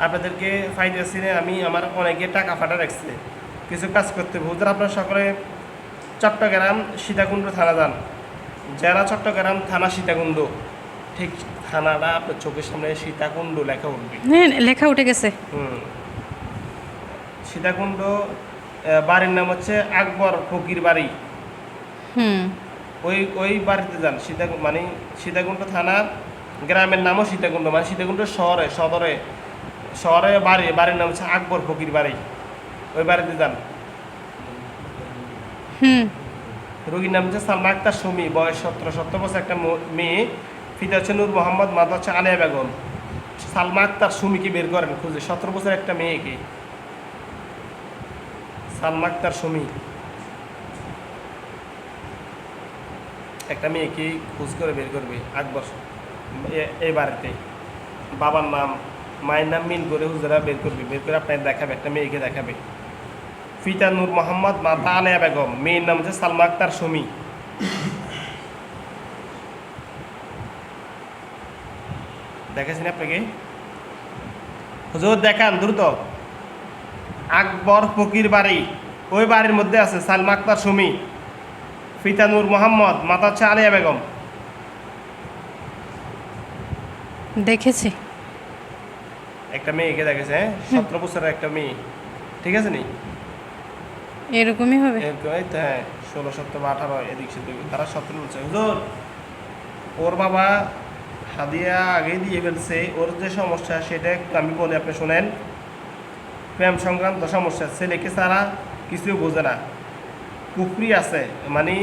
আপনাদেরকে ফাইতেছি না আমি আমার অনেকে টাকা ফাটা রাখছে। কিছু কাজ করতে হুজুর আপনারা সকলে চট্টগ্রাম সীতাকুণ্ড থানা যান। যারা চট্টগ্রাম থানা সীতাকুণ্ড ঠিক থানাটা আপনার চোখের সামনে সীতাকুণ্ড লেখা উঠবে। হ্যাঁ লেখা উঠে গেছে। হুম। সীতাকুণ্ড বাড়ির নাম হচ্ছে আকবর ফকির বাড়ি। হুম। ওই ওই বাড়িতে যান। সীতা মানে সীতাকুণ্ড থানার গ্রামের নামও সীতাকুণ্ড। মানে সীতাকুণ্ড শহরে সদরে। শহরে বাড়ি বাড়ির নাম হচ্ছে আকবর ফকির বাড়ি। ওই বাড়িতে যান। রোগীর নাম হচ্ছে সালমা আক্তার সুমি বয়স সতেরো সত্তর বছর একটা মেয়ে। ফিতা হচ্ছে নূর মোহাম্মদ মাতা হচ্ছে আলিয়া বেগম। সালমা আক্তার সুমিকে বের করেন খুঁজে সতেরো বছর একটা মেয়েকে। সালমা আক্তার সুমি। একটা মেয়েকে খোঁজ করে বের করবে আকবর এ- এই বাড়িতে। বাবার নাম মায়ের নাম মিল করে হুজুরা বের করবে। বের করে আপনার দেখাবে, একটা মেয়েকে দেখাবে। ফিতা নূর মোহাম্মদ মাতা আলিয়া বেগম, মেয়ের নাম হচ্ছে সালমা আক্তার সুমি। দেখেছেন আপনাকে? হুজুর, দেখান দ্রুত। আকবর ফকির বাড়ি, ওই বাড়ির মধ্যে আছে সালমা আক্তার সুমি। ফিতা নূর মোহাম্মদ, মাতা হচ্ছে আলিয়া বেগম। দেখেছি। একটা মেয়েকে দেখেছে হ্যাঁ? সতেরো বছরের একটা মেয়ে। ঠিক আছে নি? এরকমই হবে। এই তো হ্যাঁ ষোলো সপ্তাহ বা আঠারো এদিক সেদিক তারা সতেরো বলছে হুজুর ওর বাবা হাদিয়া আগেই দিয়ে ফেলছে। ওর যে সমস্যা সেটা একটু আমি বলি আপনি শোনেন। প্রেম সংক্রান্ত সমস্যা ছেলেকে ছাড়া কিছু বোঝে না। কুফরি আছে মানে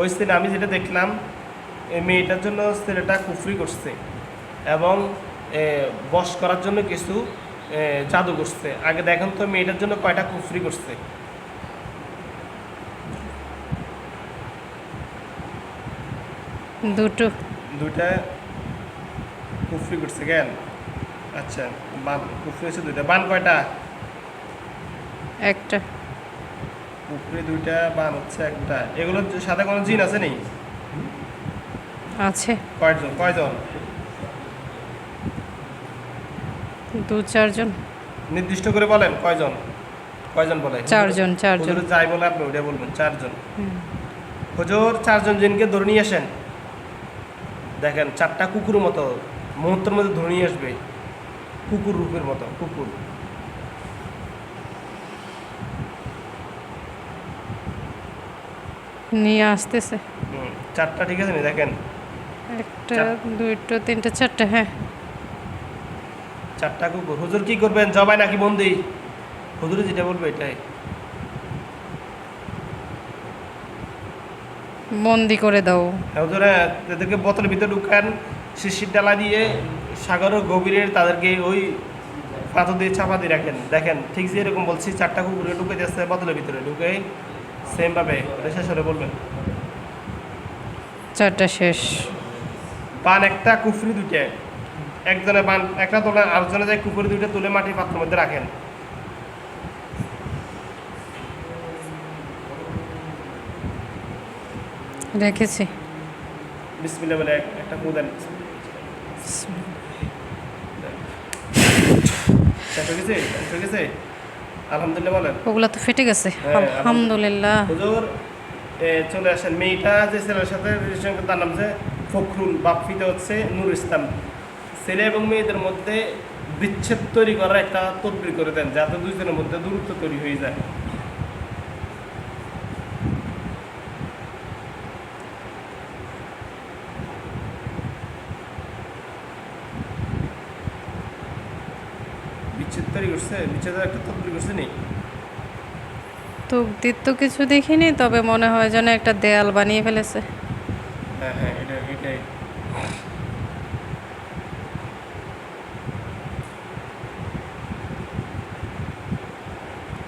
ওই ছেলে আমি যেটা দেখলাম এই মেয়েটার জন্য ছেলেটা কুফরি করছে। এবং বশ করার জন্য কিছু জাদু করছে। আগে দেখেন তো মেয়েটার জন্য কয়টা কুফরি করছে। দুটো। দুইটা কুফরি করছে কেন? আচ্ছা বান কুফরি হচ্ছে দুইটা। বান কয়টা? একটা। কুফরি দুইটা বান হচ্ছে একটা। এগুলোর সাথে কোনো জিন আছে নেই আছে। কয়জন? কয়জন? দু চারজন। নির্দিষ্ট করে বলেন কয়জন? কয়জন বলে? চারজন চারজন। হুজুর যাই বলে আপনি ওইটা বলবেন চারজন। হুজুর চারজন জিনকে ধরে নিয়ে আসেন। দেখেন চারটা কুকুরের মতো মুহূর্তের মধ্যে ধরে নিয়ে আসবে। কুকুর রূপের মতো কুকুর। নিয়ে আসতেছে। হুম, চারটা ঠিক আছে নি? দেখেন। একটা দুইটো তিনটে চারটে হ্যাঁ। চারটা কুকুর হুজুর কি করবেন? জবাই নাকি বন্দি? হুজুরে যেটা বলবে এটাই। বন্দি করে দাও। হ্যাঁ, হুজুর এদেরকে বোতলের ভিতরে ঢুকান শিশির ডালা দিয়ে সাগরের গভীরে তাদেরকে ওই পাথর দিয়ে চাপা দিয়ে রাখেন। দেখেন ঠিক যে এরকম বলছি চারটা কুকুরে ঢুকে যাচ্ছে বোতলের ভিতরে ঢুকে সেমভাবে ওটা শেষ হলে বলবেন। চারটা শেষ। পান একটা কুফরি দুইটা। একজনে পান একটা তোলে আরেকজনে যায় কুকুরি দুইটা তুলে মাটির পাত্রের মধ্যে রাখেন। রেখেছি বিসমিল্লা বলে একটা কু দেন। শেষ গেছে? শেষ গেছে? আলহামদুলিল্লাহ বলেন। ওগুলা তো ফেটে গেছে। হ্যাঁ, আলহামদুলিল্লাহ। হুজুর চলে আসেন। মেয়েটা যে ছেলের সাথে রিলেশন তার নাম যে ফখরুল হচ্ছে নূর ইসলাম। ছেলে এবং মেয়েদের মধ্যে বিচ্ছেদ তৈরি করার একটা তদবির করে দেন, যাতে দুইজনের মধ্যে দূরত্ব তৈরি হয়ে যায়। তো কিছু দেখিনি, তবে মনে হয় যেন একটা দেয়াল বানিয়ে ফেলেছে হ্যাঁ হ্যাঁ এটা এটাই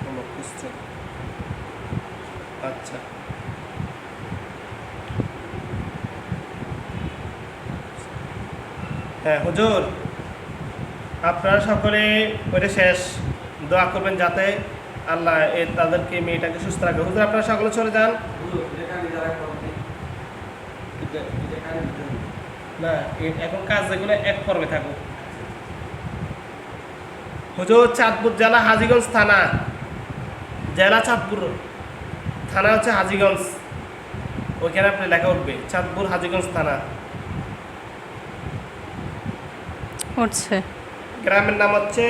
হলো question। আচ্ছা হ্যাঁ হুজুর। আপনারা সকলে ওইটা শেষ। দোয়া করবেন যাতে আল্লাহ এ তাদেরকে মেয়েটাকে সুস্থ রাখবে হুজুর আপনারা সকলে চলে যান। না এখন কাজ যেগুলো এক পর্বে থাকুক। হুজুর চাঁদপুর জেলা হাজিগঞ্জ থানা। জেলা চাঁদপুর। থানা হচ্ছে হাজিগঞ্জ। ওইখানে আপনি লেখা উঠবে চাঁদপুর হাজিগঞ্জ থানা। উঠছে গ্রামের নাম হচ্ছে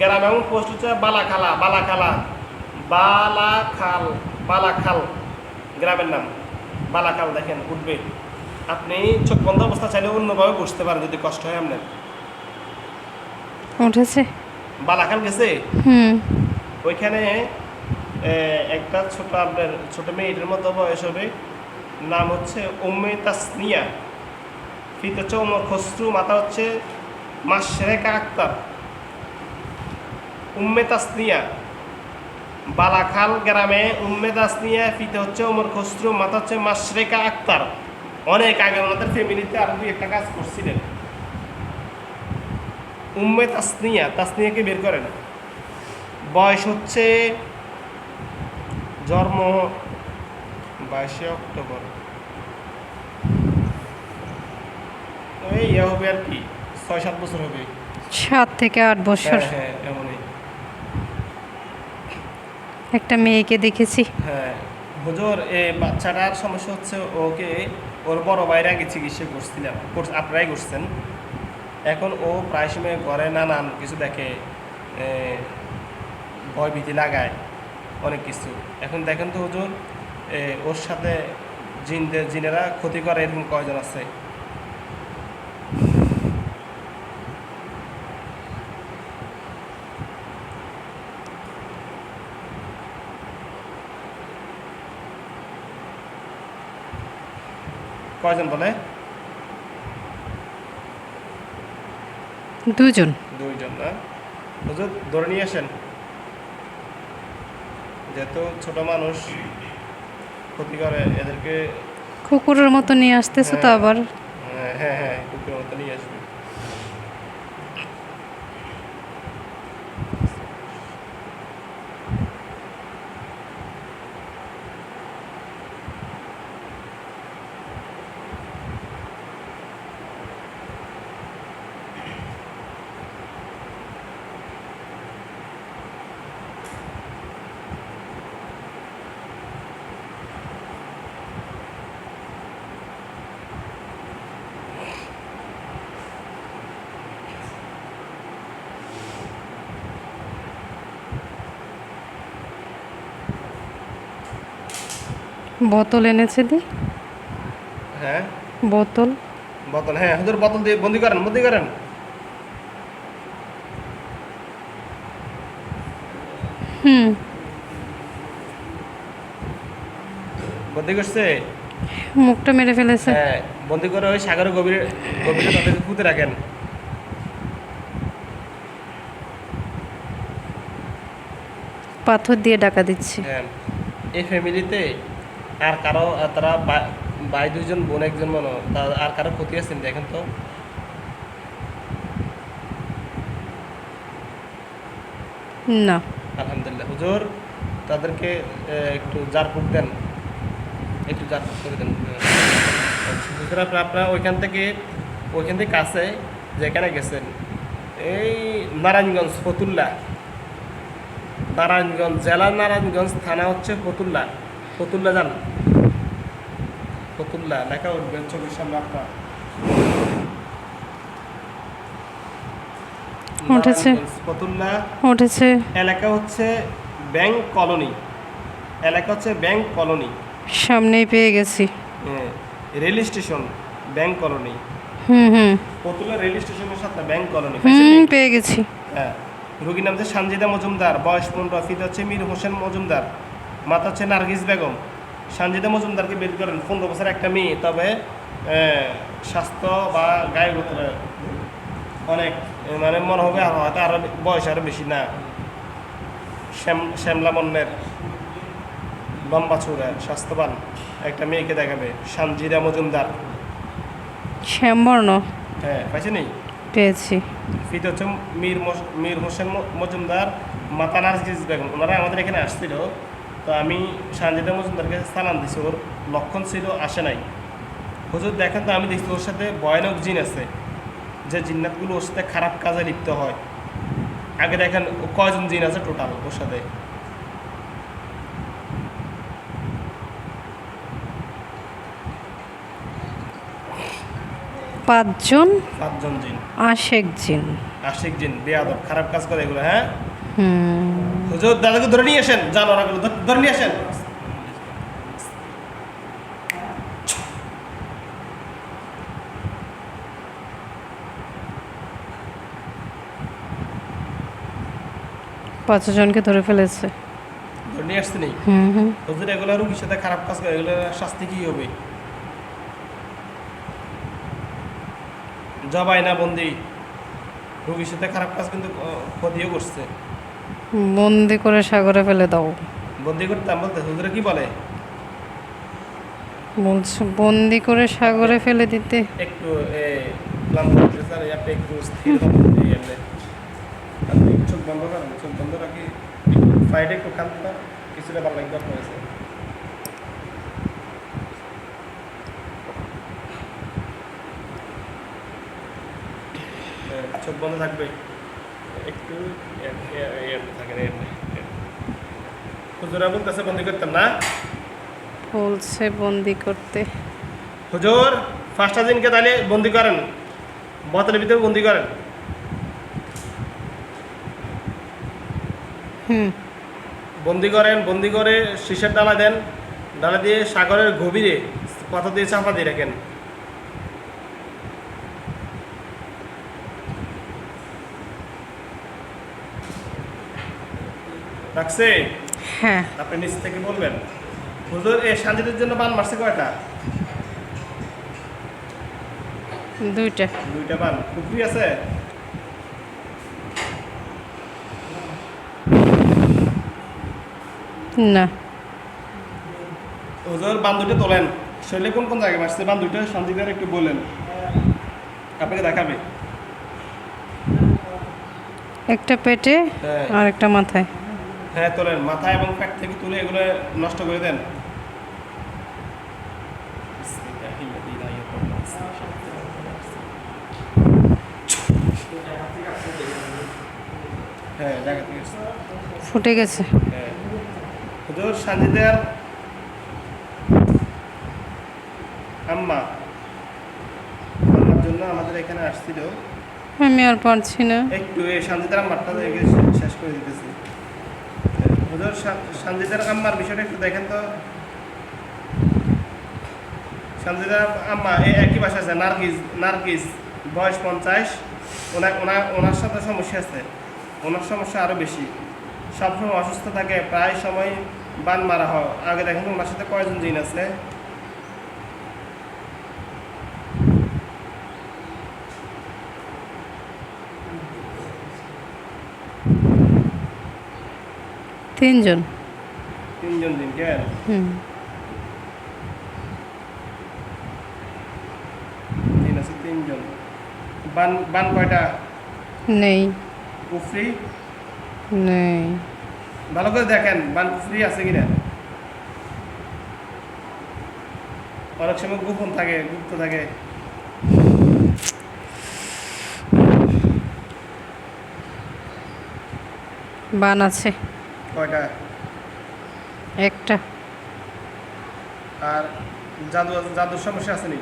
গ্রাম এবং পোস্ট হচ্ছে বালাখালা বালাখালা বালাখাল বালাখাল গ্রামের নাম। বালাখাল দেখেন উঠবে। আপনি চোখ বন্ধ অবস্থা চাইলে অন্যভাবে বসতে পারেন যদি কষ্ট হয় আপনার। উঠেছে। বালাখাল গেছে? হুম। ওইখানে একটা ছোট আপনার ছোট মেয়েটার মতো বয়স হবে। নাম হচ্ছে উম্মে তাসনিয়া। ফিত হচ্ছে ওমর খসরু মাথা হচ্ছে মাসরেকা আক্তার। উম্মে তাসনিয়া। বালাখাল গ্রামে উম্মে তাসনিয়া, ফিতে হচ্ছে ওমর খসরু মাথা হচ্ছে মাসরেকা আক্তার। অনেক আগে ওনাদের ফ্যামিলিতে আরও দুই একটা কাজ করছিলেন। উম্মে তাসনিয়া তাসনিয়াকে বের করেন বয়স হচ্ছে জন্ম বাইশে অক্টোবর। এই হবে আর কি? ছয় সাত বছর হবে। সাত থেকে আট বছর। হ্যাঁ হ্যাঁ এমনই। একটা মেয়েকে দেখেছি। হ্যাঁ হুজুর এই বাচ্চাটার সমস্যা হচ্ছে ওকে ওর বড় ভাইরা আগে চিকিৎসা করছিলাম আপনারাই করছেন। এখন ও প্রায় সময় ঘরে নানান কিছু দেখে ভয় ভীতি লাগায় অনেক কিছু। এখন দেখেন তো হুজুর ওর সাথে জিনদের জিনেরা ক্ষতি করে এরকম কয়জন আছে? কয়জন বলে? দুজন। দুইজন না? হুজুর ধরে নিয়ে আসেন। যেহেতু ছোট মানুষ ক্ষতি করে এদেরকে। কুকুরের মতো নিয়ে আসতেছে তো হ্যাঁ। আবার। হ্যাঁ হ্যাঁ হ্যাঁ কুকুরের মতো নিয়ে আসবে। বোতল এনেছে দি। হ্যাঁ। বোতল। বোতল হ্যাঁ হুজুর বোতল দিয়ে বন্দি করেন বন্দি করেন। হুম। বন্দি করছে? মুখটা মেরে ফেলেছে। হ্যাঁ বন্দি করে ওই সাগরের গভীরে গভীরে তাদেরকে পুঁতে রাখেন। পাথর দিয়ে ডাকা দিচ্ছি। হ্যাঁ এই ফ্যামিলিতে আর কারও তারা ভাই দুজন বোন একজন মনে আর কারও ক্ষতি আছেন দেখেন তো? না। আলহামদুলিল্লাহ। হুজুর তাদেরকে একটু জারপুক দেন। একটু জারপুক করে দেন। হুজুর আপনার আপনারা ওইখান থেকে ওইখান থেকে কাছে যেখানে গেছেন এই নারায়ণগঞ্জ ফতুল্লা। নারায়ণগঞ্জ জেলা নারায়ণগঞ্জ থানা হচ্ছে ফতুল্লা। ফতুল্লা যান ফতুল্লা লেখা উঠবেন চোখের সামনে আপনার। উঠেছে। ফতুল্লা উঠেছে। এলাকা হচ্ছে ব্যাংক কলোনি। এলাকা হচ্ছে ব্যাংক কলোনি। সামনেই পেয়ে গেছি। হ্যাঁ, রেল স্টেশন ব্যাংক কলোনি। হুম হুম। পতুলা রেল স্টেশনের সাথে ব্যাংক কলোনি। হুম পেয়ে গেছি। হ্যাঁ রোগীর নাম হচ্ছে সানজিদা মজুমদার বয়স পনেরো ফিত হচ্ছে মীর হোসেন মজুমদার মাতা হচ্ছে নার্গিস বেগম। সানজিদা মজুমদারকে বের করেন। পনেরো বছর একটা মেয়ে তবে স্বাস্থ্য বা গায়ে অনেক মানে মনে হবে আর হয়তো আরও বয়স আরও বেশি না। শ্যাম শ্যামলা মন্নের লম্বা চূড়া স্বাস্থ্যবান একটা মেয়েকে দেখাবে সানজিদা মজুমদার। শ্যামবর্ণ। হ্যাঁ পাইছে পেয়েছি। ফিতে হচ্ছে মীর মীর হোসেন মজুমদার মাতা নার্গিস বেগম। ওনারা আমাদের এখানে আসছিল। তো আমি সানজিদা মজুমদার কাছে সালাম দিছি ওর লক্ষণ ছিল আসে নাই। হুজুর দেখেন তো আমি দেখছি ওর সাথে ভয়ানক জিন আছে যে জিন্নাতগুলো ওর সাথে খারাপ কাজে লিপ্ত হয়। আগে দেখেন ও কয়জন জিন আছে টোটাল ওর সাথে? পাঁচজন পাঁচজন জিন। আশেক জিন। আশিক জিন বেয়াদব খারাপ কাজ করে এগুলো হ্যাঁ? হুম। হুজুর দাদাকে ধরে নিয়ে আসেন জানোয়ারগুলো ধর- ধরে নিয়ে আসেন। পাঁচজনকে ধরে ফেলেছে। ধরে নিয়ে আসতে নেই? হুম হুম। হুজুর এগুলো রুগীর সাথে খারাপ কাজ করে এগুলোর শাস্তি কি হবে? জবাই না বন্দি রুগীর সাথে খারাপ কাজ কিন্তু ক্ষতিও করছে। বন্দি করে সাগরে ফেলে দাও। বন্দি করতাম বলতে হুজুরে কি বলে? বলছে বন্দি করে সাগরে ফেলে দিতে। একটু একটু স্থির চোখ বন্ধ করেন চোখ বন্ধ রাখি সাইডে একটু খান্ত? কিছুটা ভালো লাগবে আপনার কাছে? চোখ বন্ধ থাকবে। একটু হুজুরা বলতেছে বন্দি করতাম না? বলছে বন্দি করতে। হুজুর পাঁচটা দিনকে তাহলে বন্দি করেন। বোতলের ভিতরে বন্দি করেন। হুম। বন্দি করেন বন্দি করে শীষের ডালা দেন। ডালা দিয়ে সাগরের গভীরে পাথর দিয়ে চাপা দিয়ে রাখেন। রাখছে? হ্যাঁ। আপনি নিচ থেকে বলবেন। হুজুর এই শান্তিদের জন্য বান মারছে কয়টা? দুইটা। দুইটা বান। পুকুরি আছে? না। হুজুর বান দুইটা তোলেন। শরীরে কোন কোন জায়গায় মারছে? বান দুইটা শান্তিদের একটু বললেন আপনাকে দেখাবে। একটা পেটে হ্যাঁ। আর একটা মাথায়। হ্যাঁ তোলেন। মাথা এবং পেট থেকে তুলে এগুলো নষ্ট করে দেন। হ্যাঁ ফুটে গেছে। হ্যাঁ। হুজুর সাজিদার আম্মা। আম্মার জন্য আমাদের এখানে আসছিল। আমি আর পারছি না। একটু এই শান্তিদার আম্মারটা শেষ করে দিতেছি। হুজুর শান্তিদার আম্মার বিষয়টা একটু দেখেন তো। শান্তিদার আম্মা এই একই বাসা আছে, নার্গিস নার্গিস, বয়স পঞ্চাশ। ওনার ওনার ওনার সাথে সমস্যা আছে। ওনার সমস্যা আরও বেশি। সবসময় অসুস্থ থাকে, প্রায় সময় বান মারা হয়। আগে দেখেন ওনার সাথে কয়জন জিন আছে? তিনজন। তিনজন জিন কেন? হুম। জিন আছে তিনজন। বান বান কয়টা? নেই। কুফরি? নেই। ভালো করে দেখেন বান কুফরি আছে কিনা অনেক সময় গোপন থাকে গুপ্ত থাকে। বান আছে। কয়টা? একটা। আর জাদু জাদুর সমস্যা আছে নি?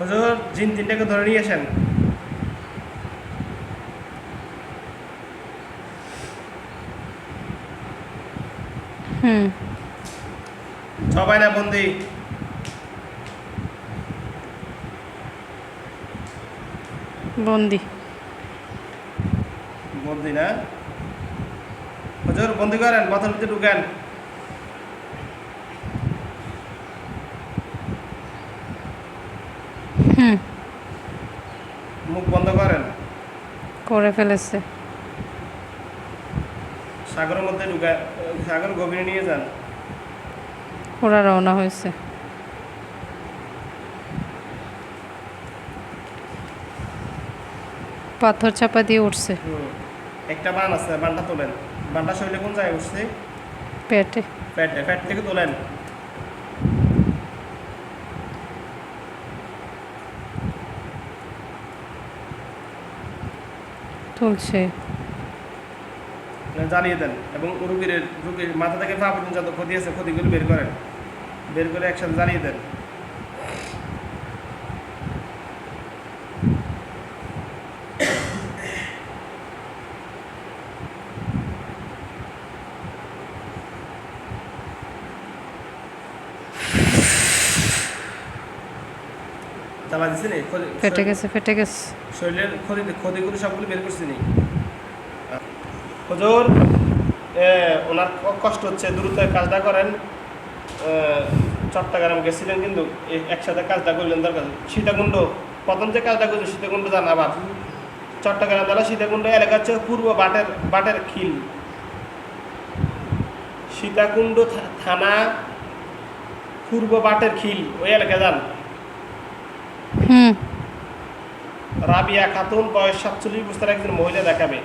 হুজুর জিন তিনটাকে ধরে নিয়ে আসেন। হুম। সবাই না বন্দি। বন্দি। বন্দি না? হুজুর বন্দি করেন মাথার ভিতরে ঢুকেন। মুখ বন্ধ করেন। করে ফেলেছে। সাগরের মধ্যে ঢুকায় সাগর গভীরে নিয়ে যান। ওরা রওনা হয়েছে। পাথর চাপা দিয়ে উঠছে। একটা বান আছে বানটা তোলেন। বানটা শরীরে কোন জায়গায় উঠছে পেটে। পেটে পেট থেকে তোলেন। তুলছে। জানিয়ে দেন এবং রুগীর রুগীর মাথা থেকে পা পর্যন্ত যত ক্ষতি আছে ক্ষতিগুলো বের করেন। বের করে একসাথে জানিয়ে দেন চালা দিছে নি ক্ষতি- ফেটে গেছে ফেটে গেছে। শরীরের ক্ষতি ক্ষতিগুলো সবগুলো বের করছি নি হুজুর ওনার কষ্ট হচ্ছে দ্রুত কাজটা করেন। চট্টগ্রাম গেছিলেন কিন্তু একসাথে কাজটা করলেন দরকার। সীতাকুণ্ড প্রথম যে কাজটা করছে সীতাকুণ্ড যান আবার। চট্টগ্রাম জেলা সীতাকুণ্ড এলাকা হচ্ছে পূর্ব বাটের বাটের খিল। সীতাকুণ্ড থানা পূর্ব বাটের খিল ওই এলাকায় যান। হুম। রাবিয়া খাতুন বয়স সাতচল্লিশ বছরের একজন মহিলা দেখাবে।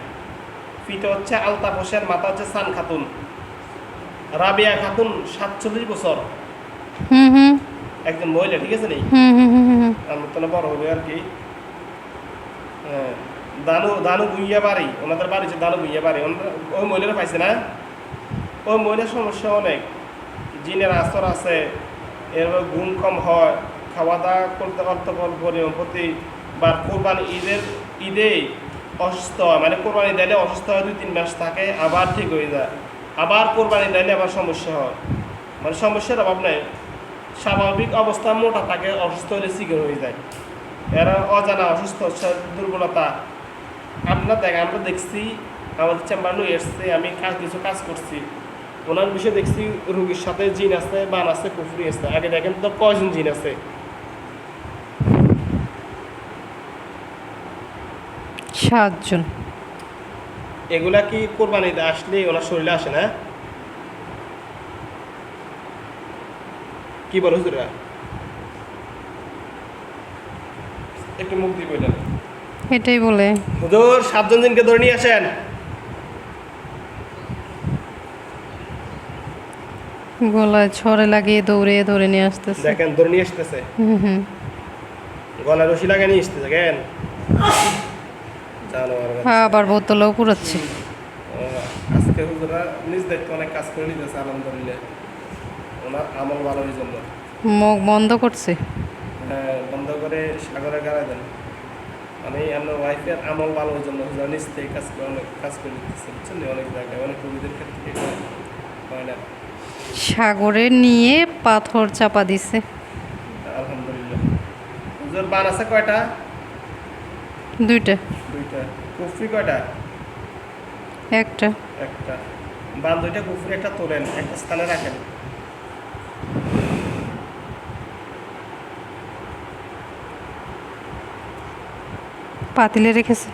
ফিতে হচ্ছে আলতাফ হোসেন মাথা হচ্ছে সান খাতুন। রাবিয়া খাতুন সাতচল্লিশ বছর। একজন মহিলা ঠিক আছে নেই আমার বড় হবে আর কি। দানু দানু ভুইয়া বাড়ি ওনাদের বাড়ি হচ্ছে দানু ভুইয়া বাড়ি। ওই মহিলারা পাইছে না? ওই মহিলার সমস্যা অনেক। জিনের আস্তর আছে এরপর ঘুম কম হয় খাওয়া দাওয়া করতে করতে পরিমাণ প্রতিবার কোরবান ঈদের ঈদে অসুস্থ হয়। মানে কোরবানি দিলে অসুস্থ হয়, দুই, তিন মাস থাকে, আবার ঠিক হয়ে যায়। আবার কোরবানি দিলে আবার সমস্যা হয়। মানে সমস্যার অভাব নেই। স্বাভাবিক অবস্থা মোটা থাকে, অসুস্থ হলে শিকার হয়ে যায়। এরা অজানা অসুস্থ দুর্বলতা। আমরা দেখ, আমরা দেখছি, আমাদের চেম্বার চেম্বারও এসছে, আমি কাজ, কিছু কাজ করছি। ওনার বিষয়ে দেখছি, রুগীর সাথে জিন আছে, বান আছে, কুফরি আছে। আগে দেখেন তো কয়জন জিন আছে? সাতজন। এগুলা কি কোরবানিতে আসলে ওনার শরীরে আসে না? কি বলো হুজুরা একটু মুখ দিয়ে বললেন এটাই বলে। হুজুর সাতজন দিনকে ধরে নিয়ে আসেন। গলায় ছড়ে লাগিয়ে দৌড়ে ধরে নিয়ে আসতেছে। দেখেন ধরে নিয়ে আসতেছে। হুম হুম। গলায় রশি লাগিয়ে নিয়ে আসতেছে দেখেন। হ্যাঁ, আবার বোতলও ও, আজকে হুজুরা নিজ দায়িত্ব অনেক কাজ করে নিতেছে আলহামদুলিল্লাহ। ওনার আমল ভালোর জন্য। মুখ বন্ধ করছে? হ্যাঁ, বন্ধ করে সাগরে গাড়াই দেন। মানে আপনার ওয়াইফের আমল ভালোর জন্য হুজুরা নিজ থেকে কাজ করে অনেক কাজ করে দিতেছে বুঝছেন অনেক জায়গায় অনেক রোগীদের ক্ষেত্রে হয় না। সাগরে নিয়ে পাথর চাপা দিছে। আলহামদুলিল্লাহ। হুজুর বান আছে কয়টা? দুইটা। দুইটা। কুফরি কয়টা? একটা। একটা। বান দুইটা কুফরি একটা তোলেন একটা স্থানে রাখেন। পাতিলে রেখেছে।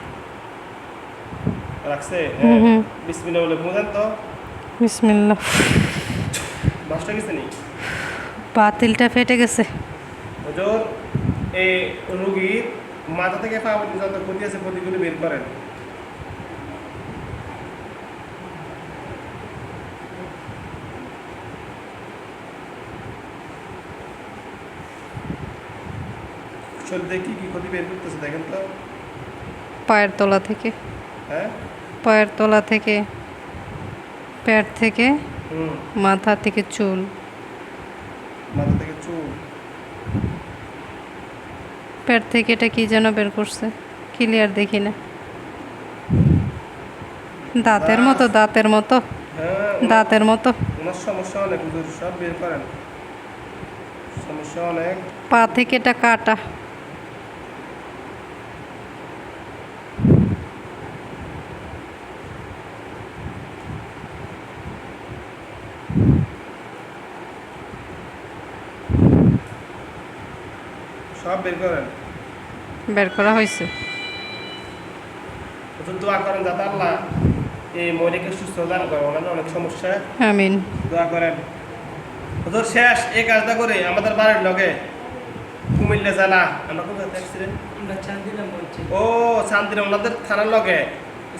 রাখছে? হুম। বিসমিল্লাহ বলে বুঝেন তো। বিসমিল্লা মাছটা গেছে নি? পাতিলটা ফেটে গেছে। হুজুর এই রুগীর মাথা থেকে পা পর্যন্ত যত ক্ষতি আছে ক্ষতিগুলো বের করেন। শরীরে কি কি ক্ষতি বের করতেছে দেখেন তো। পায়ের তলা থেকে। হ্যাঁ? পায়ের তলা থেকে পেট থেকে মাথা থেকে চুল। মাথা থেকে চুল। পেট থেকে এটা কি যেন বের করছে? ক্লিয়ার দেখি না। দাঁতের মতো দাঁতের মতো। হ্যাঁ দাঁতের মতো। সমস্যা অনেক সব বের করেন। সমস্যা অনেক। পা থেকে এটা কাটা। সব বের করেন। বের করা হয়েছে। দোয়া করেন যাতে আল্লাহ এই সুস্থ দান করে ওনার অনেক সমস্যা। আমিন। দোয়া করেন। হুজুর শেষ এই কাজটা করে আমাদের বাড়ির লগে কুমিল্লা জেলা আমরা কোথায় বলছি। ও ওনাদের থানার লগে।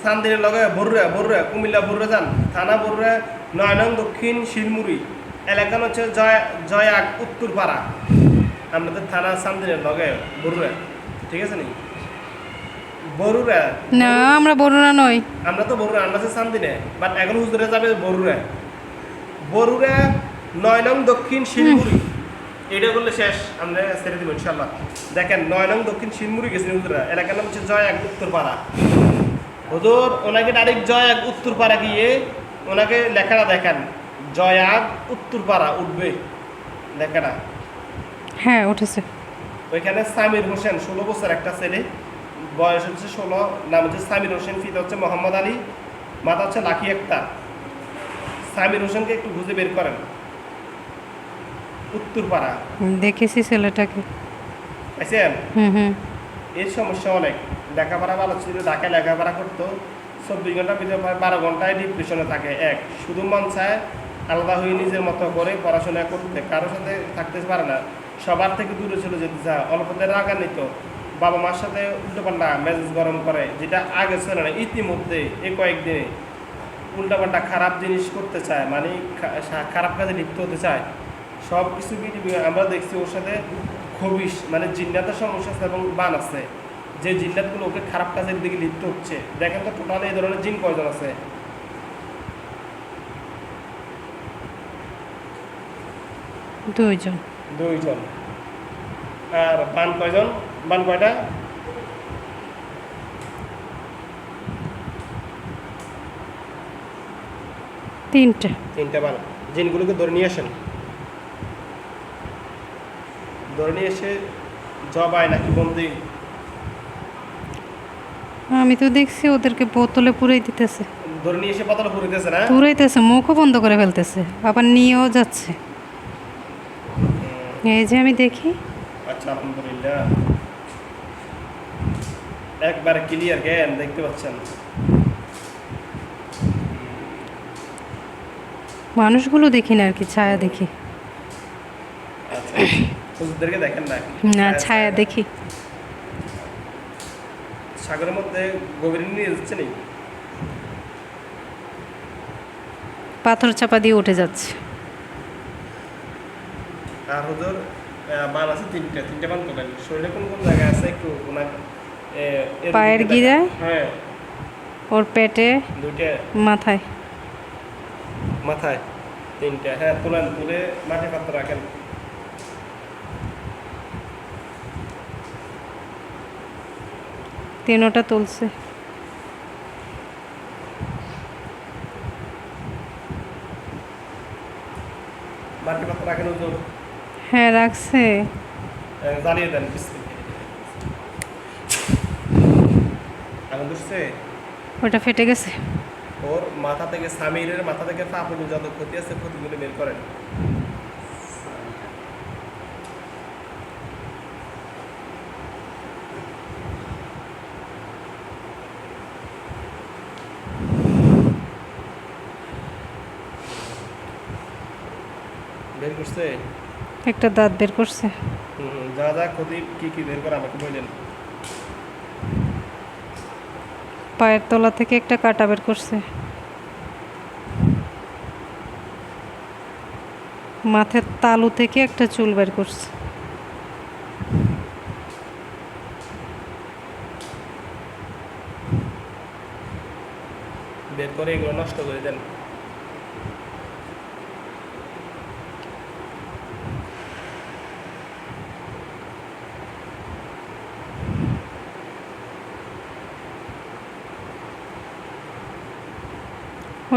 শান্তিনের লগে কুমিল্লা বরুয়া যান থানা বরুয়া নয় নং দক্ষিণ শিলমুড়ি। এলাকা হচ্ছে জয় জয়াক উত্তরপাড়া। আমাদের থানা শান্তিনের লগে বরুয়া ঠিক আছে নি? বরুরা। না আমরা বড়রা নই। আমরা তো বরুরা আমরা তো চান্দিনে বাট এখন হুজুরে যাবে বরুরা। বরুরা নয় নং দক্ষিণ শিলমুড়ি। এটা করলে শেষ আমরা ছেড়ে দিব ইনশাল্লাহ দেখেন নয় নং দক্ষিণ শিলমুড়ি গেছেন হুজুরা। এলাকার নাম হচ্ছে জয় এক উত্তরপাড়া। হুজুর ওনাকে ডাইরেক্ট জয় এক উত্তরপাড়া গিয়ে ওনাকে লেখাটা দেখান। জয় এক উত্তরপাড়া উঠবে। লেখাটা। হ্যাঁ উঠেছে। ওইখানে সামির হোসেন ষোলো বছর একটা ছেলে। বয়স হচ্ছে ষোলো নাম হচ্ছে সামির হোসেন ফিতা হচ্ছে মোহাম্মদ আলী মাথা হচ্ছে লাকি একটা সামির হোসেনকে একটু খুঁজে বের করেন। উত্তরপাড়া। দেখেছি ছেলেটাকে। পাইছেন এর সমস্যা অনেক। লেখাপড়া ভালো ছিল ঢাকায় লেখাপড়া করতো। চব্বিশ ঘণ্টা ভিতরে বারো ঘন্টায় ডিপ্রেশনে থাকে এক। শুধু মন চায় আলাদা হয়ে নিজের মতো করে পড়াশোনা করতে কারোর সাথে থাকতে পারে না। সবার থেকে দূরে চলে যেতে চায়। অল্পতে রাগান্বিত। বাবা মার সাথে উল্টোপাল্টা মেজাজ গরম করে, যেটা আগে ছিল না, ইতিমধ্যে এই কয়েকদিনে উল্টাপাল্টা খারাপ জিনিস করতে চায় মানে খারাপ কাজে লিপ্ত হতে চায়। সব কিছু আমরা দেখছি ওর সাথে খবিস মানে জিন্নাতের সমস্যা আছে এবং বান আছে। যে জিন্নাতগুলো ওকে খারাপ কাজের দিকে লিপ্ত হচ্ছে। দেখেন তো টোটাল এই ধরনের জিন কয়জন আছে। দুইজন। দুইজন। আর বান কয়জন? বান কয়টা? তিনটে। তিনটা বান। জিনগুলোকে ধরে নিয়ে আসেন। ধরে নিয়ে এসে জবাই নাকি বন্দি? আমি তো দেখছি ওদেরকে বোতলে পুরাই দিতেছে। ধরে নিয়ে এসে পাতলা পুরিতেছে না? পুরাইতেছে মুখও বন্ধ করে ফেলতেছে। আবার নিয়েও যাচ্ছে। এই যে আমি দেখি। আচ্ছা আলহামদুলিল্লাহ। একবারে ক্লিয়ার জ্ঞান দেখতে পাচ্ছেন? মানুষগুলো দেখি না আর কি ছায়া দেখি। আচ্ছা হুজুরদেরকে দেখেন না? না ছায়া দেখি। সাগরের মধ্যে গভীর নিয়ে যাচ্ছে নেই পাথর চাপা দিয়ে উঠে যাচ্ছে। আর হুজুর বান আছে তিনটে তিনটে বান করেন শরীরে কোন কোন জায়গায় আছে একটু ওনাকে পায়ের গিরায়? হ্যাঁ। ওর পেটে? দুইটা। মাথায়? মাথায় তিনটা। হ্যাঁ তুলেন তুলে মাঠে পাত্র রাখেন। তিনোটা তুলছে। মাঠে পাত্র রাখেন হুজুর। হ্যাঁ রাখছে। জ্বালিয়ে দেন ওটা ফেটে গেছে। ওর মাথা থেকে সামিরের মাথা থেকে পা পর্যন্ত যত ক্ষতি আছে ক্ষতিগুলো বের করেন। বের করছে? একটা দাঁত বের করছে। যা যা ক্ষতি কি কি বের করে আমাকে বললেন পায়ের তলা থেকে একটা কাটা বের করছে। মাথার তালু থেকে একটা চুল বের করছে। বের করে এগুলো নষ্ট করে দেন।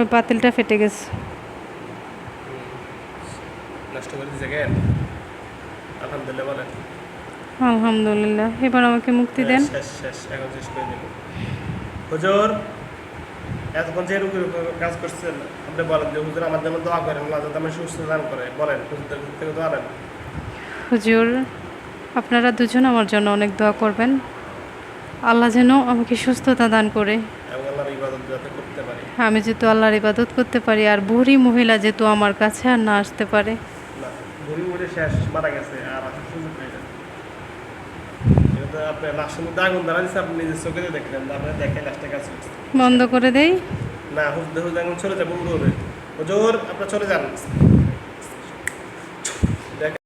ওই পাতিলটা ফেটে গেছে। নষ্ট করে দিয়েছে কেন আলহামদুলিল্লাহ বলেন। আলহামদুলিল্লাহ। এবার আমাকে মুক্তি দেন। শেষ শেষ এখন শেষ করে দিন হুজুর এতক্ষণ যে রুগীর কাজ করছেন আপনি বলেন যে হুজুর আমার জন্য দোয়া করেন আল্লাহ যাতে আমি সুস্থ দান করে। বলেন হুজুরদের থেকে দোয়া নেন হুজুর আপনারা দুজন আমার জন্য অনেক দোয়া করবেন। আল্লাহ যেন আমাকে সুস্থতা দান করে। এবং আল্লাহর ইবাদত যাতে করতে পারি। আমি যেহেতু আল্লাহর ইবাদত করতে পারি আর বুড়ি মহিলা যেহেতু আমার কাছে আর না আসতে পারে। বুড়ি বুড়ি শেষ মারা গেছে আর আসার সুযোগ নেই না। এটা তো আপনার লাশের মধ্যে আগুন ধরা দিচ্ছে আপনি নিজের চোখে দেখলেন আপনি দেখে লাশটা কাজ বন্ধ করে দেই? না চলে যাব হুজুর আপনার চলে যান।